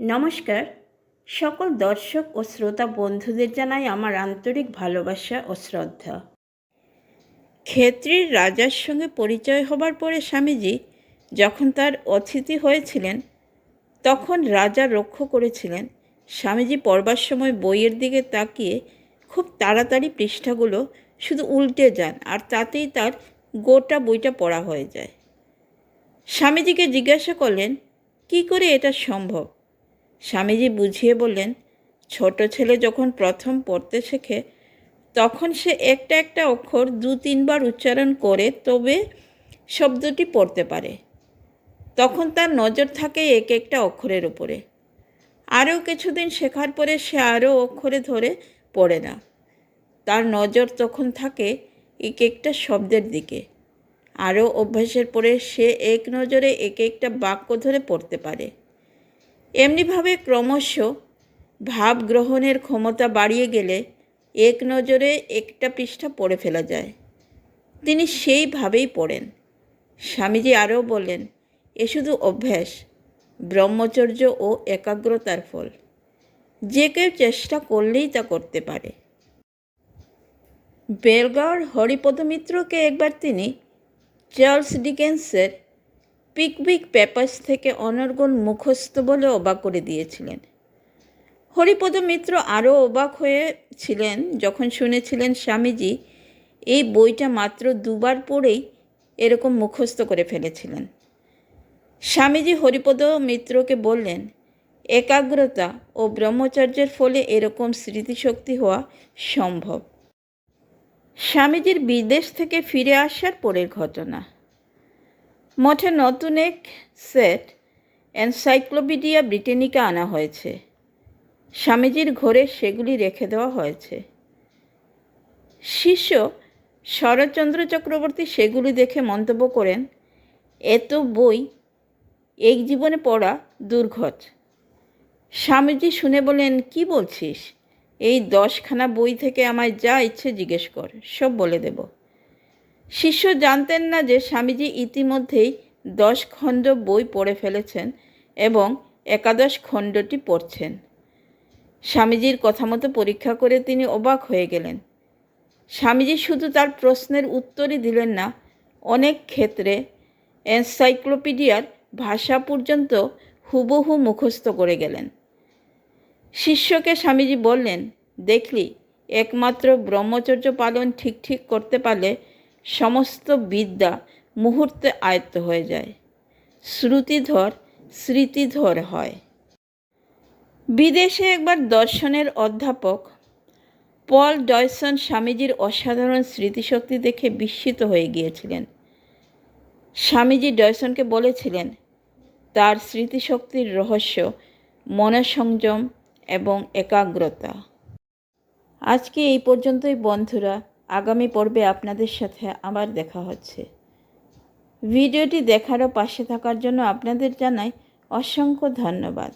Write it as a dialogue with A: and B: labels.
A: নমস্কার। সকল দর্শক ও শ্রোতা বন্ধুদের জানাই আমার আন্তরিক ভালোবাসা ও শ্রদ্ধা। ক্ষেত্রীর রাজার সঙ্গে পরিচয় হবার পরে স্বামীজি যখন তার অতিথি হয়েছিলেন, তখন রাজা লক্ষ্য করেছিলেন। স্বামীজি পড়বার সময় বইয়ের দিকে তাকিয়ে খুব তাড়াতাড়ি পৃষ্ঠাগুলো শুধু উল্টে যান আর তাতেই তার গোটা বইটা পড়া হয়ে যায়। স্বামীজিকে জিজ্ঞাসা করলেন, কি করে এটা সম্ভব? স্বামীজি বুঝিয়ে বললেন, ছোট ছেলে যখন প্রথম পড়তে শেখে, তখন সে একটা একটা অক্ষর দু তিনবার উচ্চারণ করে তবে শব্দটি পড়তে পারে। তখন তার নজর থাকে এক একটা অক্ষরের উপরে। আরও কিছুদিন শেখার পরে সে আরও অক্ষরে ধরে পড়ে না। তার নজর তখন থাকে এক একটা শব্দের দিকে। আরও অভ্যাসের পরে সে এক নজরে এক একটা বাক্য ধরে পড়তে পারে। এমনিভাবে ক্রমশ ভাব গ্রহণের ক্ষমতা বাড়িয়ে গেলে এক নজরে একটা পৃষ্ঠা পড়ে ফেলা যায়। তিনি সেইভাবেই পড়েন। স্বামীজি আরও বললেন, এ শুধু অভ্যাস, ব্রহ্মচর্য ও একাগ্রতার ফল। যে কেউ চেষ্টা করলেই তা করতে পারে। বেলগাঁওর হরিপদ মিত্রকে একবার তিনি চার্লস ডিকেন্সের পিকবিক পেপার্স থেকে অনর্গল মুখস্থ বলে অবাক করে দিয়েছিলেন। হরিপদ মিত্র আরও অবাক হয়েছিলেন যখন শুনেছিলেন, স্বামীজি, এই বইটা মাত্র দুবার পড়েই এরকম মুখস্থ করে ফেলেছিলেন। স্বামীজি হরিপদ মিত্রকে বললেন, একাগ্রতা ও ব্রহ্মচর্যের ফলে এরকম স্মৃতিশক্তি হওয়া সম্ভব। স্বামীজির বিদেশ থেকে ফিরে আসার পরের ঘটনা। মঠে নতুন এক সেট এনসাইক্লোপিডিয়া ব্রিটেনিকা আনা হয়েছে। স্বামীজির ঘরে সেগুলি রেখে দেওয়া হয়েছে। শিষ্য শরৎচন্দ্র চক্রবর্তী সেগুলি দেখে মন্তব্য করেন, এত বই এক জীবনে পড়া দুর্ঘট। স্বামীজি শুনে বলেন, কি বলছিস? এই দশখানা বই থেকে আমায় যা ইচ্ছে জিজ্ঞেস কর, সব বলে দেব। শিষ্য জানতেন না যে স্বামীজি ইতিমধ্যেই দশ খণ্ড বই পড়ে ফেলেছেন এবং একাদশ খণ্ডটি পড়ছেন। স্বামীজির কথা মতো পরীক্ষা করে তিনি অবাক হয়ে গেলেন। স্বামীজি শুধু তার প্রশ্নের উত্তরই দিলেন না, অনেক ক্ষেত্রে এনসাইক্লোপিডিয়ার ভাষা পর্যন্ত হুবহু মুখস্থ করে গেলেন। শিষ্যকে স্বামীজি বললেন, দেখলি, একমাত্র ব্রহ্মচর্য পালন ঠিক ঠিক করতে পারলে সমস্ত বিদ্যা মুহূর্তে আয়ত্ত হয়ে যায়। শ্রুতিধর স্মৃতিধর হয়। বিদেশে একবার দর্শনের অধ্যাপক পল ডয়সন স্বামীজির অসাধারণ স্মৃতিশক্তি দেখে বিস্মিত হয়ে গিয়েছিলেন। স্বামীজি ডয়সনকে বলেছিলেন, তার স্মৃতিশক্তির রহস্য, মনসংযম এবং একাগ্রতা। আজকে এই পর্যন্তই বন্ধুরা। আগামী পর্বে আপনাদের সাথে আবার দেখা হচ্ছে। ভিডিওটি দেখারও পাশে থাকার জন্য আপনাদের জানাই অসংখ্য ধন্যবাদ।